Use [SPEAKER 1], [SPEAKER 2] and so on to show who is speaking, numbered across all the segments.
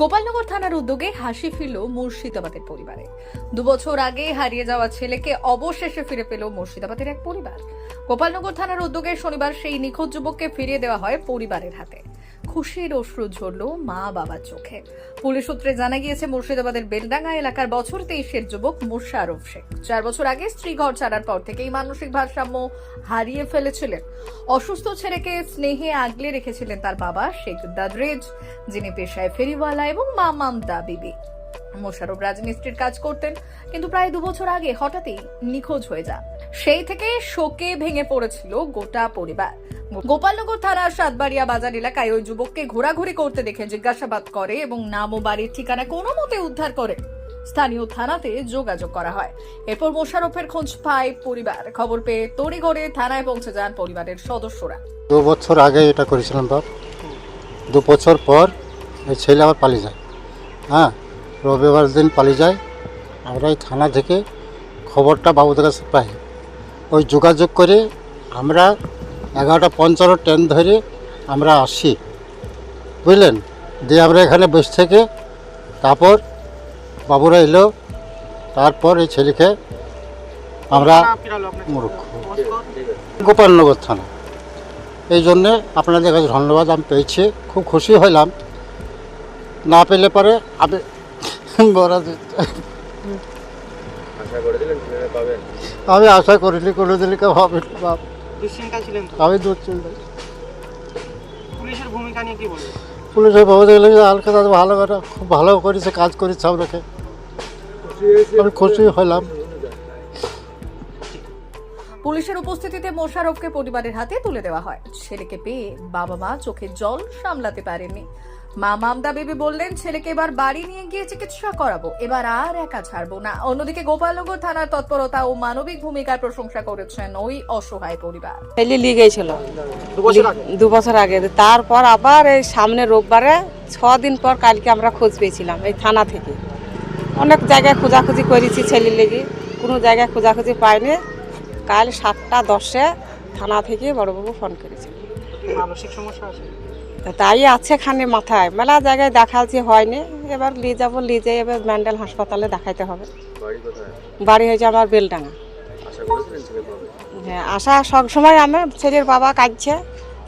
[SPEAKER 1] গোপালনগর থানার উদ্যোগে হাসি ফিরল মুর্শিদাবাদের পরিবারে। দুবছর আগে হারিয়ে যাওয়া ছেলেকে অবশেষে ফিরে পেল মুর্শিদাবাদের এক পরিবার। গোপালনগর থানার উদ্যোগে শনিবার সেই নিখোঁজ যুবককে ফিরিয়ে দেওয়া হয় পরিবারের হাতে। খুশির অশ্রু ঝরল মা বাবার চোখে। পুলিশ সূত্রে জানা গিয়েছে, মুর্শিদাবাদের বেলডাঙ্গা এলাকার বছর তেইশের যুবক মুশারফ শেখ, চার বছর আগে স্ত্রী ঘর ছাড়ার পর থেকেই মানসিক ভারসাম্য হারিয়ে ফেলেছিলেন। অসুস্থ ছেলেকে স্নেহে আগলে রেখেছিলেন তার বাবা শেখ দাদরেজ, যিনি পেশায় ফেরিওয়ালা এবং মা মামদা বিবি। মোশারফ রাজমিস্ত্রির কাজ করতেন, কিন্তু প্রায় দু বছর আগে হঠাৎই নিখোঁজ হয়ে যান। সেই থেকে শোকে ভেঙে পড়েছিল গোটা পরিবার। গোপালনগর থানার সাতবাড়িয়া বাজার এলাকায় ওই যুবককে ঘোরাঘুরি করতে দেখে জিজ্ঞাসাবাদ করে এবং নাম ও বাড়ির ঠিকানা কোনো মতে উদ্ধার করে স্থানীয় থানাতে যোগাযোগ করা হয়। এরপর মোশারফের খোঁজ পায় পরিবার। খবর পেয়ে তড়িঘড়ি থানায় পৌঁছে যান পরিবারের সদস্যরা।
[SPEAKER 2] দু বছর আগে এটা করেছিলাম বাপ। দু বছর পর ছেলে আবার পালিয়ে যায়। হ্যাঁ রবিবার দিন পালিয়ে যায়। আমরা এই থানা থেকে খবরটা বাবুদের কাছে পাই। ওই যোগাযোগ করে আমরা এগারোটা পঞ্চান্ন ট্রেন ধরে আমরা আসি। বুঝলেন? দিয়ে আমরা এখানে বসে থেকে তারপর বাবুরা এলো। তারপর এই ছেলেকে আমরা মূর্খ গোপালনগর থানা। এই জন্যে আপনাদের কাছে ধন্যবাদ, আমি পেয়েছি। খুব খুশি হলাম না পেলে পরে আমি
[SPEAKER 3] কীভাবে
[SPEAKER 2] আমি আশা করিনি কোনো দিনকে হবে না। বাপ।
[SPEAKER 4] দুশ্চিন্তা ছিলেন তো?
[SPEAKER 2] আমি দুশ্চিন্তা
[SPEAKER 4] পুলিশের ভূমিকা নিয়ে কি
[SPEAKER 2] পুলিশের বাবু দেখলে হালকা তাদের ভালো করে খুব ভালো করেছে কাজ করেছে আপনাকে আমি খুশি হলাম।
[SPEAKER 1] পুলিশের উপস্থিতিতে মোশারফকে পরিবারের হাতে তুলে দেওয়া হয়। ছেলেকে পেয়ে বাবা মা চোখে জল সামলাতে পারেননি। মা মামদা বেবি বললেন ছেলেকে এবার বাড়ি নিয়ে গিয়ে চিকিৎসা করাবো। এবার আর একা ছাড়বো না। অন্যদিকে গোপালনগর থানার তৎপরতা ও মানবিক ভূমিকার প্রশংসা করেছেন ওই অসহায় পরিবার।
[SPEAKER 5] ছেলে লিয়ে গেছিল
[SPEAKER 4] দু বছর আগে?
[SPEAKER 5] তারপর আবার এই সামনে রোববারে ছ দিন পর কালকে আমরা খোঁজ পেয়েছিলাম এই থানা থেকে। অনেক জায়গায় খোঁজাখুঁজি করেছি ছেলে লেগে। কোনো জায়গায় খোঁজাখুঁজি পাইনি। কাল সাতটা দশে থানা থেকে বড়বাবু ফোন করেছে।
[SPEAKER 4] মানসিক সমস্যা আছে?
[SPEAKER 5] তাই আছে খানে মাথায়। মেলা জায়গায় দেখাচ্ছি হয়নি। এবার নিয়ে যাব নিয়ে যাই এবার ম্যান্ডেল হাসপাতালে দেখাইতে হবে।
[SPEAKER 3] বাড়ি
[SPEAKER 5] হয়েছে আমার বেলডাঙা হ্যাঁ আশা সব সময় আমার ছেলের বাবা কাঁদছে।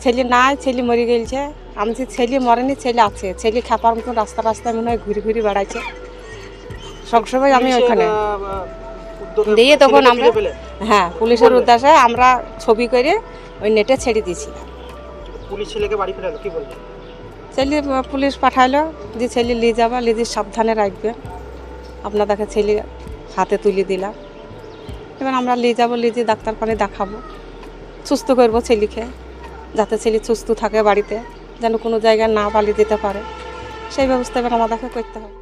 [SPEAKER 5] ছেলে নাই ছেলে মরে গেছে আমি যে ছেলে মরেনি ছেলে আছে। ছেলে খাপার মতন রাস্তা রাস্তায় মনে হয় ঘুরে ঘুরে বেড়াইছে। সবসময় আমি ওইখানে। দিয়ে তখন আমরা হ্যাঁ পুলিশের উদ্দেশ্যে আমরা ছবি করে ওই নেটে ছেড়ে দিয়েছি
[SPEAKER 4] পুলিশ ছেলেকে বাড়ি ফেরালো, কি বলবেন
[SPEAKER 5] ছেলে পুলিশ পাঠাইলো যে ছেলে নিয়ে যাবা লিজি সাবধানে রাখবে। আপনাদেরকে ছেলে হাতে তুলে দিলাম। এবার আমরা নিয়ে যাব লিজি ডাক্তার পানি দেখাবো। সুস্থ করব ছেলেকে, যাতে ছেলে সুস্থ থাকে বাড়িতে, যেন কোনো জায়গায় না পালিয়ে যেতে পারে। সেই ব্যবস্থা এবার আমাদেরকে করতে হবে।